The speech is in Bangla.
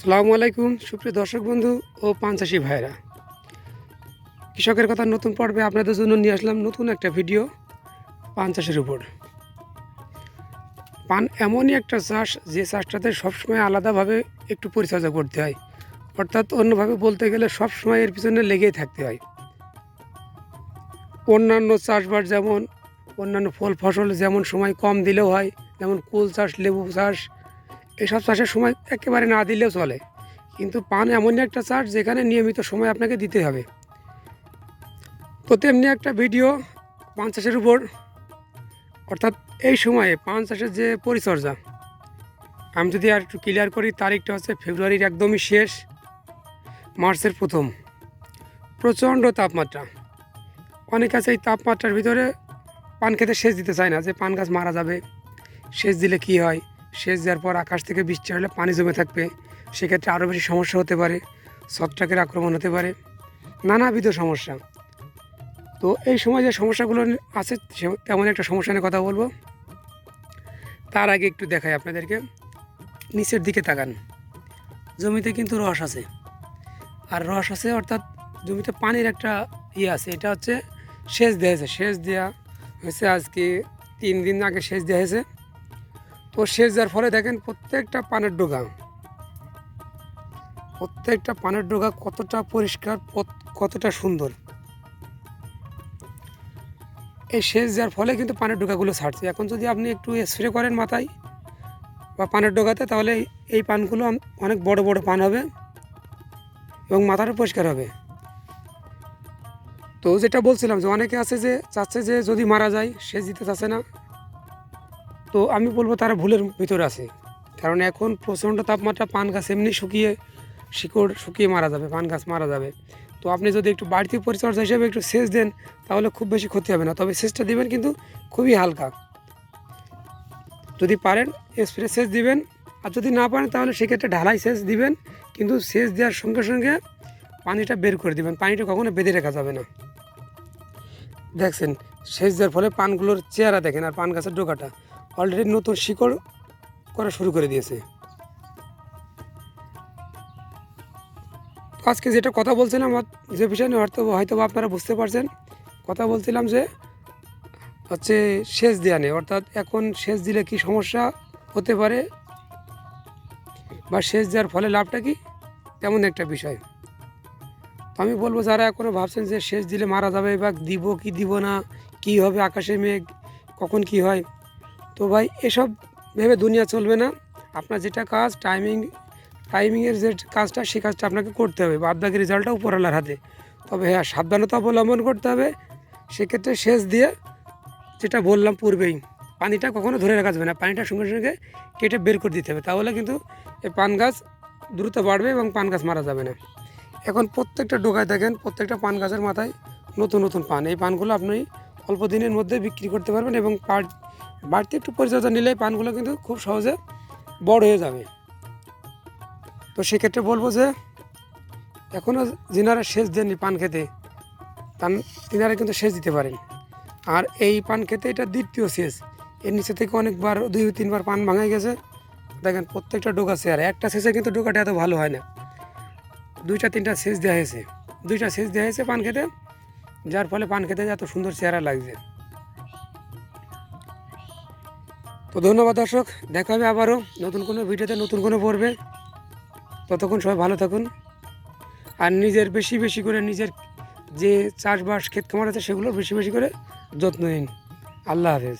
সালামু আলাইকুম, সুপ্রিয় দর্শক বন্ধু ও পাঞ্চাশি ভাইরা কৃষকের কথা নতুন পর্বে আপনাদের জন্য নিয়ে আসলাম নতুন একটা ভিডিও পান চাষের উপর। পান এমনই একটা চাষ, যে চাষটাতে সবসময় আলাদাভাবে একটু পরিচর্যা করতে হয়। অর্থাৎ অন্যভাবে বলতে গেলে সবসময় এর পিছনে লেগেই থাকতে হয়। অন্যান্য চাষবাস যেমন, অন্যান্য ফল ফসল যেমন সময় কম দিলেও হয়, যেমন কুল চাষ, লেবু চাষ এসব চাষের সময় একেবারে না দিলেও চলে। কিন্তু পান এমনই একটা চাষ যেখানে নিয়মিত সময় আপনাকে দিতে হবে। তো তেমনি একটা ভিডিও পান চাষের উপর। অর্থাৎ এই সময়ে পান চাষের যে পরিচর্যা, আমি যদি আর একটু ক্লিয়ার করি, তারিখটা হচ্ছে ফেব্রুয়ারির একদমই শেষ, মার্চের প্রথম। প্রচণ্ড তাপমাত্রা। অনেক আছে এই তাপমাত্রার ভিতরে পান খেতে সেচ দিতে চায় না, যে পান গাছ মারা যাবে, সেচ দিলে কি হয়? সেচ দেওয়ার পর আকাশ থেকে বৃষ্টি হলে পানি জমে থাকবে। সেক্ষেত্রে আরও বেশি সমস্যা হতে পারে, ছত্রাকের আক্রমণ হতে পারে, নানাবিধ সমস্যা। তো এই সময় যে সমস্যাগুলো আছে তেমন একটা সমস্যা নিয়ে কথা বলব। তার আগে একটু দেখাই আপনাদেরকে। নিচের দিকে তাকান। জমিতে কিন্তু রস আছে। আর রস আছে অর্থাৎ জমিতে পানির একটা ইয়ে আছে, এটা হচ্ছে সেচ দেওয়া হয়েছে। সেচ দেওয়া হয়েছে আজকে তিন দিন আগে সেচ দেওয়া হয়েছে। তো সেচ দেওয়ার ফলে দেখেন প্রত্যেকটা পানের ডোগা, প্রত্যেকটা পানের ডোগা কতটা পরিষ্কার কতটা সুন্দর। এই সেচ দেওয়ার ফলে কিন্তু পানের ডোকাগুলো ছাড়ছে। এখন যদি আপনি একটু স্প্রে করেন মাথায় বা পানের ডোকাতে তাহলে এই- পানগুলো অনেক বড় বড় পান হবে এবং মাথাটা পরিষ্কার হবে। তো যেটা বলছিলাম যে, অনেকে আছে যে, চাচ্ছে যে যদি মারা যায় সেচ দিতে চাচ্ছে না। তো আমি বলব তারা ভুলের ভিতরে আছে। কারণ এখন প্রচণ্ড তাপমাত্রা, পান গাছ এমনি শুকিয়ে, শিকড় শুকিয়ে মারা যাবে, পান গাছ মারা যাবে। তো আপনি যদি একটু বাড়তি পরিচর্যা হিসেবে একটু সেচ দেন, তাহলে খুব বেশি ক্ষতি হবে না। তবে সেচটা দিবেন কিন্তু খুবই হালকা। যদি পারেন, স্প্রে সেচ দিবেন। আর যদি না পারেন, তাহলে সেক্ষেত্রে ঢালাই সেচ দিবেন। কিন্তু সেচ দেওয়ার সঙ্গে সঙ্গে পানিটা বের করে দিবেন। পানিটা কখনো বেঁধে রাখা যাবে না। দেখছেন, সেচ দেওয়ার ফলে পানগুলোর চেহারা দেখেন আর পান গাছের ডোকাটা। অলরেডি নতুন শিকড় করা শুরু করে দিয়েছে। আজকে যেটা কথা বলছিলাম যে বিষয় নিয়ে হয়তো হয়তো আপনারা বুঝতে পারছেন, কথা বলছিলাম যে হচ্ছে সেচ দেওয়া নেই, অর্থাৎ এখন সেচ দিলে কি সমস্যা হতে পারে বা সেচ দেওয়ার ফলে লাভটা কি? তেমন একটা বিষয়। তো আমি বলব, যারা এখনও ভাবছেন যে সেচ দিলে মারা যাবে বা দিব কি দিব না, কি হবে, আকাশে মেঘ, কখন কি হয় তো ভাই, এসব ভেবে দুনিয়া চলবে না। আপনার যেটা কাজ টাইমিং টাইমিংয়ের যে কাজটা, সেই কাজটা আপনাকে করতে হবে। বাদ বাকি রেজাল্টটা উপরওয়ালার হাতে। তবে হ্যাঁ সাবধানতা অবলম্বন করতে হবে। সেক্ষেত্রে সেচ দিয়ে যেটা বললাম পূর্বেই, পানিটা কখনো ধরে রাখা যাবে না। পানিটা সঙ্গে সঙ্গে কেটে বের করে দিতে হবে। তাহলে কিন্তু এই পান গাছ দ্রুত বাড়বে এবং পান গাছ মারা যাবে না। এখন প্রত্যেকটা ডোকায় দেখেন, প্রত্যেকটা পান গাছের মাথায় নতুন নতুন পান। এই পানগুলো আপনি অল্প দিনের মধ্যে বিক্রি করতে পারবেন এবং পার- বাড়তি একটু পরিচর্যা নিলে পানগুলো কিন্তু খুব সহজে বড় হয়ে যাবে। তো সেক্ষেত্রে বলব যে এখনও যিনারা সেচ দেননি পান খেতে, তান, তিনারা কিন্তু সেচ দিতে পারেন। আর এই পান খেতে এটা দ্বিতীয় সেচ। এর নিচে থেকে অনেকবার, দুই তিনবার পান ভাঙাই গেছে। দেখেন প্রত্যেকটা ডোকা চেয়ারে একটা সেচে কিন্তু ডোকাটা এত ভালো হয় না। দুইটা, তিনটা সেচ দেওয়া হয়েছে। দুইটা সেচ দেওয়া হয়েছে পান খেতে, যার ফলে পান খেতে এত সুন্দর চেহারা লাগছে। তো ধন্যবাদ দর্শক, দেখা হবে আবারও নতুন কোনো ভিডিওতে, নতুন কোনো পড়বে ততক্ষণ সবাই ভালো থাকুন। আর নিজের বেশি বেশি করে নিজের যে চাষবাস, ক্ষেত খামার আছে সেগুলো বেশি বেশি করে যত্ন নিন। আল্লাহ হাফেজ।